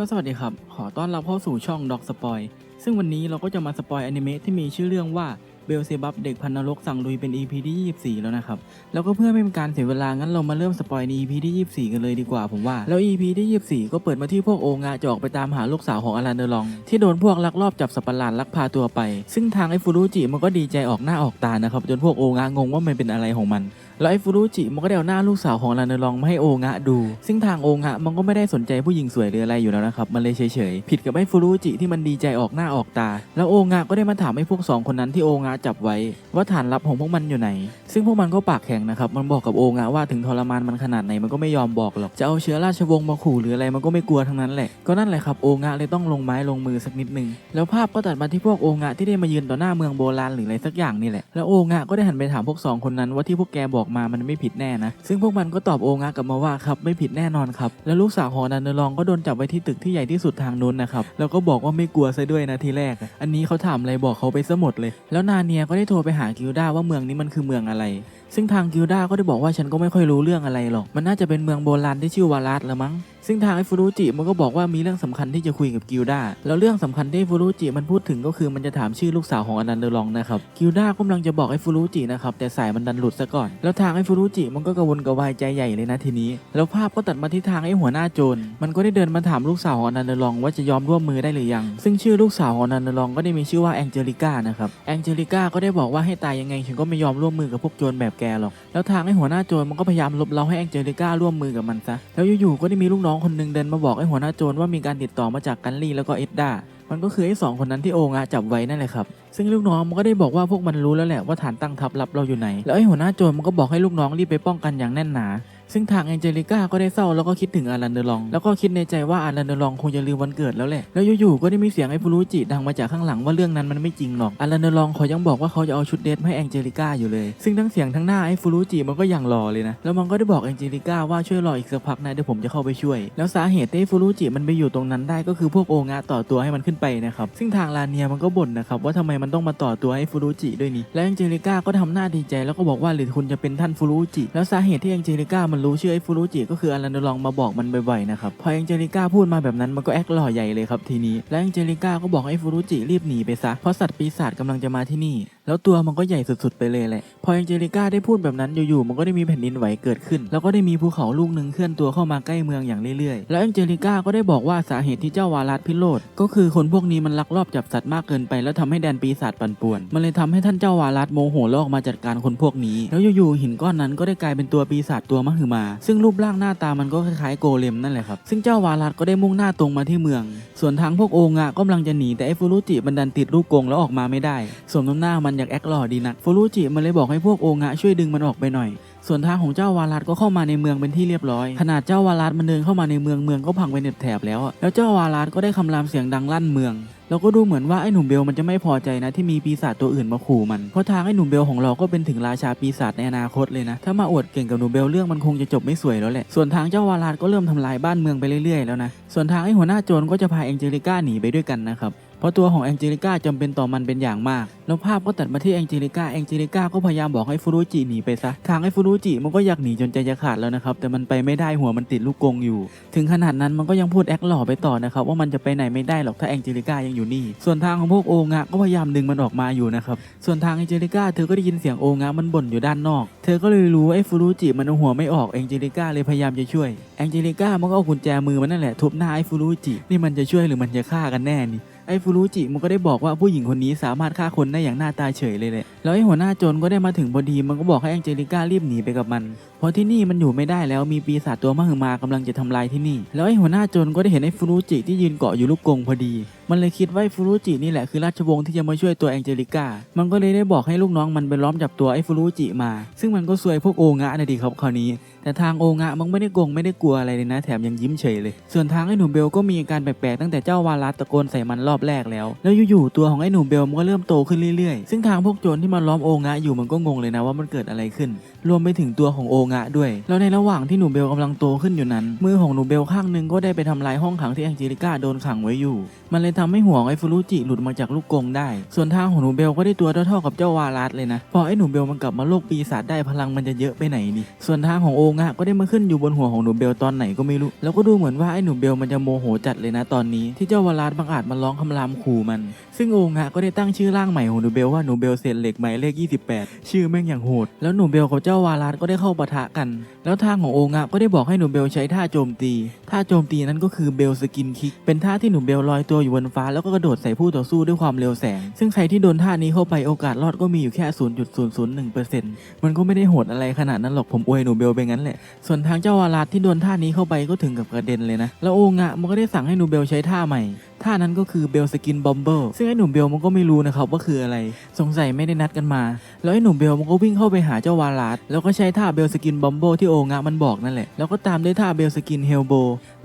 ก็สวัสดีครับ ขอต้อนรับเข้าสู่ช่องด็อกสปอย ซึ่งวันนี้เราก็จะมาสปอยอนิเมะที่มีชื่อเรื่องว่าเบลเซบับเด็กพันนรกสั่งลุยเป็น EP ที่ 24 แล้วนะครับ แล้วก็เพื่อไม่เป็นการเสียเวลา งั้นเรามาเริ่มสปอยใน EP ที่ 24 กันเลยดีกว่าผมว่า แล้ว EP ที่ 24 ก็เปิดมาที่พวกโองะจะออกไปตามหาลูกสาวของอลันเดอรอง ที่โดนพวกลักลอบจับสัตว์ปหลาดลักพาตัวไป ซึ่งทางไอฟูรุจิมันก็ดีใจออกหน้าออกตานะครับ จนพวกโองะงงว่ามันเป็นอะไรของมัน แล้วไอ้ฟูรุจิมันก็ได้เอาหน้าลูกสาวของรันเดอรองมาให้โองะดู ซึ่งทางโองะมันก็ไม่ได้สนใจผู้หญิงสวยหรืออะไรอยู่แล้วนะครับ มันเลยเฉยๆ ผิดกับไอ้ฟูรุจิที่มันดีใจออกหน้าออกตา แล้วโองะก็ได้มาถามไอ้พวกสองคนนั้นที่โองะจับไว้ ว่าฐานลับของพวกมันอยู่ไหน ซึ่งพวกมันก็ปากแข็งนะครับ มันบอกกับโองะว่าถึงทรมานมันขนาดไหนมันก็ไม่ยอมบอกหรอก จะเอาเชื้อราชวงศ์มาขู่หรืออะไรมันก็ไม่กลัวทั้งนั้นแหละ ก็นั่นแหละครับโองะเลยต้องลงไม้ลงมือสักนิดนึง แล้วภาพก็ตัดมาที่พวกโองะที่ได้มายืนต่อหน้าเมืองโบราณหรืออะไรสักอย่างนี่แหละ แล้วโองะก็ได้หันไปถามพวกสองคนนั้นว่าที่พวกแกบอกมามันไม่ผิดแน่นะ ซึ่งพวกมันก็ตอบโองะกลับมาว่าครับไม่ผิดแน่นอนครับ แล้วลูกสาวของนันเดอรองก็โดนจับไว้ที่ตึกที่ใหญ่ที่สุดทางนู้นนะครับ แล้วก็บอกว่าไม่กลัวซะด้วยนะทีแรก อันนี้เขาถามอะไรบอกเขาไปซะหมดเลย แล้วนาเนียก็ได้โทรไปหากิลด้าว่าเมืองนี้มันคือเมืองอะไรซึ่งทางกิลด้าก็ได้บอกว่าฉันก็ไม่ค่อยรู้เรื่องอะไรหรอก มันน่าจะเป็นเมืองโบราณที่ชื่อวารัสละมั้ง ซึ่งทางไอฟูรุจิมันก็บอกว่ามีเรื่องสำคัญที่จะคุยกับกิลดาแล้วเรื่องสำคัญที่ฟูรุจิมันพูดถึงก็คือมันจะถามชื่อลูกสาวของอนันเดอรองนะครับกิลดากำลังจะบอกไอฟูรุจินะครับแต่สายมันดันหลุดซะก่อน แล้วทางไอฟูรุจิมันก็กระวนกระวายใจใหญ่เลยนะทีนี้ แล้วภาพก็ตัดมาที่ทางไอหัวหน้าโจรมันก็ได้เดินมาถามลูกสาวของอนันเดอรองว่าจะยอมร่วมมือได้หรือยัง ซึ่งชื่อลูกสาวของอนันเดอรองก็ได้มีชื่อว่าแองเจลิก้านะครับแองเจลิก้าก็ได้บอกว่าให้ตายยังไงฉันก็ไม่ยอมร่วมมือกับพวกโจรแบบแกหรอกแล้วทางไอหัวหน้าโจรมันก็พยายามลบเลาให้แองเจลิก้าร่วมมือกับมันซะแล้วอยู่ๆก็ได้มีลูกน้องคนหนึงเดินมาบอกไอ้หัวหน้าโจรว่ามีการติดต่อมาจากกันลี่แล้วก็เอ็ดดามันก็คือไอ้สองคนนั้นที่โองะจับไว้นั่นแหละครับ ซึ่งลูกน้องมันก็ได้บอกว่าพวกมันรู้แล้วแหละว่าฐานตั้งทัพลับเราอยู่ไหน แล้วไอ้หัวหน้าโจรมันก็บอกให้ลูกน้องรีบไปป้องกันอย่างแน่นหนา ซึ่งทางแองเจลิก้าก็ได้เศร้าแล้วก็คิดถึงอารันเดอรอง แล้วก็คิดในใจว่าอารันเดอรองคงจะลืมวันเกิดแล้วแหละ แล้วอยู่ๆก็ได้มีเสียงไอ้ฟูรุจิดังมาจากข้างหลังว่าเรื่องนั้นมันไม่จริงหรอกอารันเดอรองเขายังบอกว่าเขาจะเอาชุดเดทให้แองเจลิก้าอยู่เลย ซึ่งทั้งเสียงทั้งหน้าไอ้ฟูรุจิมันก็ยังรอเลยนะ แล้วมันก็ได้บอกแองเจลิก้าว่าช่วยรออีกสักพักนะเดี๋ยวผมจะเข้าไปช่วย แล้วสาเหตุที่ฟูรุจิมันไปอยู่ตรงนั้นได้ก็คือพวกโองะต่อตัวให้มันขึ้นไปนะครับซึ่งทางลาเนียมันก็บ่นนะครับว่าทำไมมันต้องมาต่อตัวให้ฟูรุจิด้วยนี่และแองเจลิก้าก็ทำหน้าดีใจแล้วก็บอกว่าหรือคุณจะเป็นท่านฟูรุจิแล้วสาเหตุที่แองเจลิก้ามันรู้ชื่อไอ้ฟูรุจิก็คืออารันดอรองมาบอกมันบ่อยๆนะครับพอแองเจลิก้าพูดมาแบบนั้นมันก็แอคหล่อใหญ่เลยครับทีนี้ และแองเจลิก้าก็บอกให้ฟูรุจิรีบหนีไปซะเพราะสัตว์ปีศาจกำลังจะมาที่นี่ แล้วตัวมันก็ใหญ่สุดๆไปเลยแหละพอแองเจลิก้าได้พูดแบบนั้นอยู่ๆมันก็ได้มีแผ่นดินไหวเกิดขึ้น แล้วก็ได้มีภูเขาลูกหนึ่งเคลื่อนตัวเข้ามาใกล้เมืองอย่างเรื่อยๆ แล้วแองเจลิก้าก็ได้บอกว่าสาเหตุที่เจ้าวารัสพิโรธก็คือคนพวกนี้มันลักลอบจับสัตว์มากเกินไป แล้วทำให้แดนปีศาจปั่นป่วน มันเลยทำให้ท่านเจ้าวารัสโมโหลอกมาจัดการคนพวกนี้ แล้วอยู่ๆหินก้อนนั้นก็ได้กลายเป็นตัวปีศาจตัวมหึมา ซึ่งรูปร่างหน้าตามันก็คล้ายๆโกเลมนั่นแหละครับซึ่งเจ้าวาลัดก็ได้มุ่งหน้าตรงมาที่เมือง ส่วนทางพวกโองะก็กำลังจะหนีแต่ไอ้ฟูรุจิมันดันติดลูกกงแล้วออกมาไม่ได้สมน้ำหน้ามันอยากแอคหล่อดีนักฟูรุจิมันเลยบอกให้พวกโองะช่วยดึงมันออกไปหน่อย ส่วนทางของเจ้าวารัสก็เข้ามาในเมืองเป็นที่เรียบร้อย ขนาดเจ้าวารัสมันเดินเข้ามาในเมืองเมืองก็พังไปเน็บแถบแล้วอะแล้วเจ้าวารัสก็ได้คำรามเสียงดังลั่นเมืองแล้วก็ดูเหมือนว่าไอ้หนุ่มเบลมันจะไม่พอใจนะที่มีปีศาจตัวอื่นมาขู่มัน เพราะทางไอ้หนุ่มเบลของเราก็เป็นถึงราชาปีศาจในอนาคตเลยนะ ถ้ามาอวดเก่งกับหนุ่มเบลเรื่องมันคงจะจบไม่สวยแล้วแหละ ส่วนทางเจ้าวารัสก็เริ่มทำลายบ้านเมืองไปเรื่อยๆแล้วนะ ส่วนทางไอ้หัวหน้าโจรก็จะพาแองเจลิก้าหนีไปด้วยกันนะครับ เพราะตัวของแองเจลิก้าจำเป็นต่อมันเป็นอย่างมาก แล้วภาพก็ตัดมาที่แองเจลิก้าแองเจลิก้าก็พยายามบอกให้ฟูรุจิหนีไปซะ ทางไอ้ฟูรุจิมันก็อยากหนีจนใจจะขาดแล้วนะครับ แต่มันไปไม่ได้หัวมันติดลูกกงอยู่ ถึงขนาดนั้นมันก็ยังพูดแอคหล่อไปต่อนะครับ ว่ามันจะไปไหนไม่ได้หรอกถ้าแองเจลิก้ายังอยู่นี่ ส่วนทางของพวกโองะก็พยายามดึงมันออกมาอยู่นะครับ ส่วนทางแองเจลิก้าเธอก็ได้ยินเสียงโองะมันบ่นอยู่ด้านนอก เธอก็เลยรู้ว่าไอ้ฟูรุจิมันเอาหัวไม่ออกแองเจลิก้าเลยพยายามจะช่วยแองเจลิก้ามันก็เอากุญแจมือมันนั่นแหละทุบหน้าไอ้ฟูรุจินี่มันจะช่วยหรือมันจะฆ่ากันแน่นี่ ไอ้ฟูรุจิมันก็ได้บอกว่าผู้หญิงคนนี้สามารถฆ่าคนได้อย่างหน้าตาเฉยเลยแหละแล้วไอ้หัวหน้าโจรก็ได้มาถึงพอดีมันก็บอกให้แองเจลิก้ารีบหนีไปกับมัน เพราะที่นี่มันอยู่ไม่ได้แล้วมีปีศาจตัวมหึมากำลังจะทำลายที่นี่ แล้วไอ้หัวหน้าโจรก็ได้เห็นไอ้ฟูรุจิที่ยืนเกาะอยู่ลูกกงพอดี มันเลยคิดว่าไอ้ฟูรุจินี่แหละคือราชวงศ์ที่จะมาช่วยตัวแองเจลิก้า มันก็เลยได้บอกให้ลูกน้องมันไปล้อมจับตัวไอ้ฟูรุจิมา ซึ่งมันก็ซวยพวกโองะนะดิครับคราวนี้ แต่ทางโองะมันไม่ได้โกงไม่ได้กลัวอะไรเลยนะแถมยังยิ้มเฉยเลย ส่วนทางไอ้หนุ่มเบลก็มีอาการแปลกๆตั้งแต่เจ้าวารัสตะโกนใส่มันรอบแรกแล้ว แล้วอยู่ๆตัวของไอ้หนุ่มเบลมันก็เริ่มโตขึ้นเรื่อยๆ ซึ่งทางพวกโจรที่มาล้อมโองะอยู่มันก็งงเลยนะว่ามันเกิดอะไรขึ้นรวมไปถึงตัวของโองะด้วย แล้วในระหว่างที่หนุ่มเบลกำลังโตขึ้นอยู่นั้น มือของหนุ่มเบลข้างหนึ่งก็ได้ไปทำลายห้องขังที่แองเจลิก้าโดนขังไว้อยู่ มันเลยทำให้หัวงไอ้ฟูรุจิหลุดมาจากลูกกงได้ ส่วนทางของหนูเบลก็ได้ตัวเท่าๆกับเจ้าวารัสเลยนะ พอไอ้หนูเบลมันกลับมาโลกปีศาจได้พลังมันจะเยอะไปไหนนี่ ส่วนทางของโองะก็ได้มาขึ้นอยู่บนหัวของหนูเบลตอนไหนก็ไม่รู้ แล้วก็ดูเหมือนว่าไอ้หนูเบลมันจะโมโหจัดเลยนะตอนนี้ ที่เจ้าวารัสบังอาจมาร้องคำรามขู่มัน ซึ่งโองะก็ได้ตั้งชื่อร่างใหม่ของหนูเบลว่าหนูเบลเศษเหล็กหมายเลข 28 ชื่อแม่งอย่างโหด แล้วหนูเบลกับจ้าวารัสก็ได้เข้าปะทะกัน แล้วทางของโองะก็ได้บอกให้หนูเบลใช้ท่าโจมตี ท่าโจมตีนั้นก็คือเบลสกินคิก เป็นท่าที่หนูเบลลอยตัวอยู่บนฟ้าแล้วก็กระโดดใส่ผู้ต่อสู้ด้วยความเร็วแสง ซึ่งใครที่โดนท่านี้เข้าไปโอกาสรอดก็มีอยู่แค่ 0.001%มันก็ไม่ได้โหดอะไรขนาดนั้นหรอกผมอวยหนูเบลไปงั้นแหละ ส่วนทางเจ้าวารัสที่โดนท่านี้เข้าไปก็ถึงกับกระเด็นเลยนะ แล้วโองะมันก็ได้สั่งให้หนูเบลใช้ท่าใหม่ท่านั้นก็คือเบลสกินบอมเบิลซึ่งไอ้หนุ่มเบลมันก็ไม่รู้นะครับว่าคืออะไร สงสัยไม่ได้นัดกันมา แล้วไอ้หนุ่มเบลมันก็วิ่งเข้าไปหาเจ้าวาลัสแล้วก็ใช้ท่าเบลสกินบอมเบิลที่โองะมันบอกนั่นแหละ แล้วก็ตามด้วยท่าเบลสกินเฮลโบ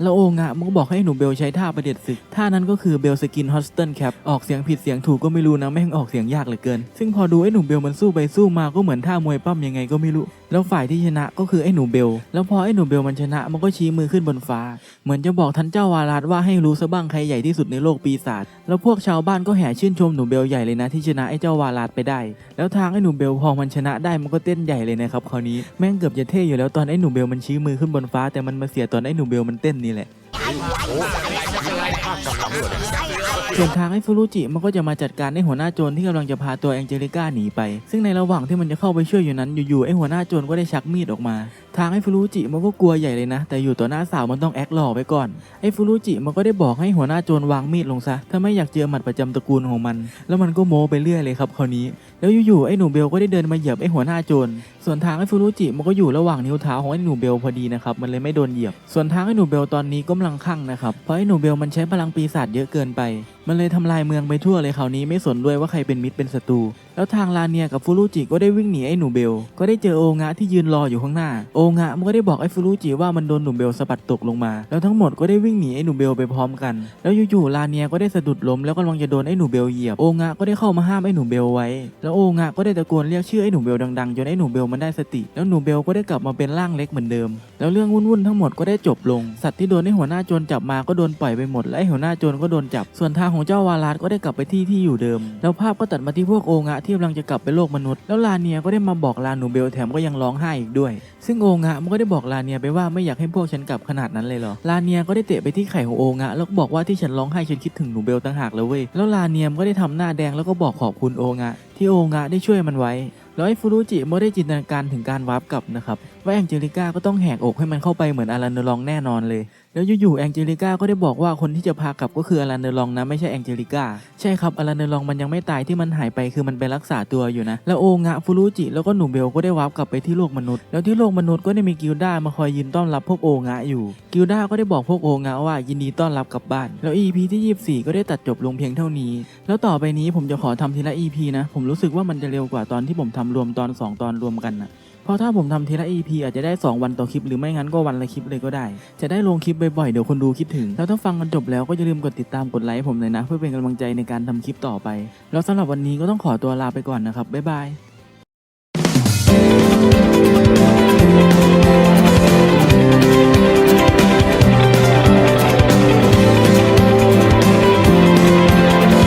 แล้วโองะมันก็บอกให้หนุ่มเบลใช้ท่าประเด็ดศึก ท่านั้นก็คือเบลสกินฮอสเทนแคปออกเสียงผิดเสียงถูกก็ไม่รู้นะแม่งออกเสียงยากเหลือเกิน ซึ่งพอดูไอ้หนุ่มเบลมันสู้ไปสู้มาก็เหมือนท่ามวยปั้มยังไงก็ไม่รู้ แล้วฝ่ายที่ชนะก็คือไอ้หนูเบล แล้วพอไอ้หนูเบลมันชนะมันก็ชี้มือขึ้นบนฟ้า เหมือนจะบอกท่านเจ้าวารัสว่าให้รู้ซะบ้างใครใหญ่ที่สุดในโลกปีศาจแล้วพวกชาวบ้านก็แห่ชื่นชมหนูเบลใหญ่เลยนะที่ชนะไอ้เจ้าวาลาดไปได้ แล้วทางไอ้หนูเบลพอมันชนะได้มันก็เต้นใหญ่เลยนะครับคราวนี้แม่งเกือบจะเท่อยู่แล้วตอนไอ้หนูเบลมันชี้มือขึ้นบนฟ้า แต่มันมาเสียตอนไอ้หนูเบลมันเต้นนี่แหละ ส่วนทางไอ้ฟูรุจิมันก็จะมาจัดการไอ้หัวหน้าโจรที่กำลังจะพาตัวแองเจลิก้าหนีไป ซึ่งในระหว่างที่มันจะเข้าไปช่วยอยู่นั้นอยู่ๆไอ้หัวหน้าโจรก็ได้ชักมีดออกมา ทางไอ้ฟูรุจิมันก็กลัวใหญ่เลยนะ แต่อยู่ต่อหน้าสาวมันต้องแอคหล่อไปก่อนไอ้ฟูรุจิมันก็ได้บอกให้หัวหน้าโจรวางมีดลงซะถ้าไม่อยากเจอหมัดประจำตระกูลของมัน แล้วมันก็โม้ไปเรื่อยเลยครับคราวนี้แล้วอยู่ๆไอ้หนูเบลก็ได้เดินมาเหยียบไอ้หัวหน้าโจรส่วนทางไอ้ฟูรุจิมันก็อยู่ระหว่างนิ้วเท้าของไอ้หนูเบลพอดีนะครับมันเลยไม่โดนเหยียบ ส่วนทางไอ้หนูเบลตอนนี้ก็กำลังคั่งนะครับเพราะไอ้หนูเบลมันใช้พลังปีศาจเยอะเกินไปมันเลยทำลายเมืองไปทั่วเลยคราวนี้ไม่สนด้วยว่าใครเป็นมิตรเป็นศัตรูแล้วทางลาเนียกับฟูรุจิก็ได้วิ่งหนีไอ้หนูเบล ก็ได้เจอโองะที่ยืนรออยู่ข้างหน้า โองะมันก็ได้บอกไอ้ฟูรุจิว่ามันโดนหนูเบลสะบัดตกลงมา แล้วทั้งหมดก็ได้วิ่งหนีไอ้หนูเบลไปพร้อมกัน แล้วอยู่ๆลาเนียก็ได้สะดุดล้มแล้วกำลังจะโดนไอ้หนูเบลเหยียบ โองะก็ได้เข้ามาห้ามไอ้หนูเบลไว้ แล้วโองะก็ได้ตะโกนเรียกชื่อไอ้หนูเบลดังๆจนไอ้หนูเบลมันได้สติ แล้วหนูเบลก็ได้กลับมาเป็นร่างเล็กเหมือนเดิม แล้วเรื่องวุ่นๆทั้งหมดก็ได้จบลง สัตว์ที่โดนไอ้หัวหน้าโจรจับมาก็โดนปล่อยไปหมด และไอ้หัวหน้าโจรก็โดนจับ ส่วนทางของเจ้าวาลาสก็ได้กลับไปที่ที่อยู่เดิม แล้วภาพก็ตัดมาที่พวกโองะที่กำลังจะกลับไปโลกมนุษย์ แล้วลาเนียก็ได้มาบอกลาหนูเบลแถมก็ยังร้องไห้อีกด้วย ซึ่งโองะมันก็ได้บอกลาเนียไปว่าไม่อยากให้พวกฉันกลับขนาดนั้นเลยเหรอลาเนียก็ได้เตะไปที่ไข่ของโองะแล้วบอกว่าที่ฉันร้องไห้ฉันคิดถึงหนูเบลต่างหากเลยเว้ยแล้วลาเนียมก็ได้ทำหน้าแดงแล้วก็บอกขอบคุณโองะที่โองะได้ช่วยมันไว้แล้วไอ้ฟูรุจิไม่ได้จินตนาการถึงการวาร์ปกลับนะครับ ว่าแองเจลิก้าก็ต้องแหกอกให้มันเข้าไปเหมือนอารันเดอรองแน่นอนเลย แล้วอยู่ๆแองเจลิก้าก็ได้บอกว่าคนที่จะพากลับก็คืออารันเดอรองนะไม่ใช่แองเจลิก้าใช่ครับอารันเดอรองมันยังไม่ตายที่มันหายไปคือมันไปรักษาตัวอยู่นะ แล้วโองะฟูรุจิแล้วก็หนูเบลก็ได้วาร์ปกลับไปที่โลกมนุษย์ แล้วที่โลกมนุษย์ก็ได้มีกิลด้ามาคอยยืนต้อนรับพวกโองะอยู่ กิลด้าก็ได้บอกพวกโองะว่ายินดีต้อนรับกลับบ้าน แล้ว EP ที่ 24 ก็ได้ตัดจบลงเพียงเท่านี้ แล้วต่อไปนี้ผมจะขอทำทีละ EP นะ ผมรู้สึกว่ามันจะเร็วกว่าตอนที่ผมทำรวมตอน 2 ตอนรวมกันนะ เพราะถ้าผมทำทีละ EP อาจจะได้ 2 วันต่อคลิปหรือไม่งั้นก็วันละคลิปเลยก็ได้ จะได้ลงคลิปบ่อยๆเดี๋ยวคนดูคิดถึง แล้วถ้าฟังกันจบแล้วก็อย่าลืมกดติดตามกดไลค์ผมเลยนะ เพื่อเป็นกำลังใจในการทำคลิปต่อไป แล้วสำหรับวันนี้ก็ต้องขอตัวลาไปก่อนนะครับบ๊ายบาย